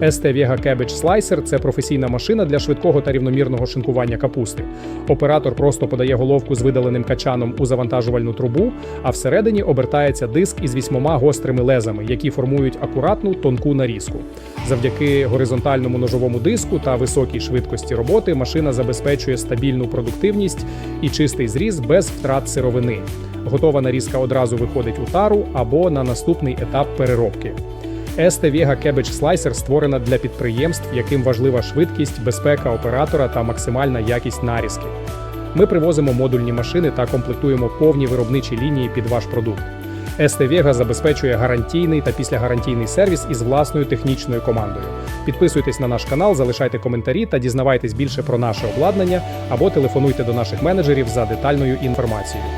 ST Vega Cabbage Slicer – це професійна машина для швидкого та рівномірного шинкування капусти. Оператор просто подає головку з видаленим качаном у завантажувальну трубу, а всередині обертається диск із вісьмома гострими лезами, які формують акуратну тонку нарізку. Завдяки горизонтальному ножовому диску та високій швидкості роботи машина забезпечує стабільну продуктивність і чистий зріз без втрат сировини. Готова нарізка одразу виходить у тару або на наступний етап переробки. ST Vega Cabbage Slicer створена для підприємств, яким важлива швидкість, безпека оператора та максимальна якість нарізки. Ми привозимо модульні машини та комплектуємо повні виробничі лінії під ваш продукт. ST Vega забезпечує гарантійний та післягарантійний сервіс із власною технічною командою. Підписуйтесь на наш канал, залишайте коментарі та дізнавайтесь більше про наше обладнання або телефонуйте до наших менеджерів за детальною інформацією.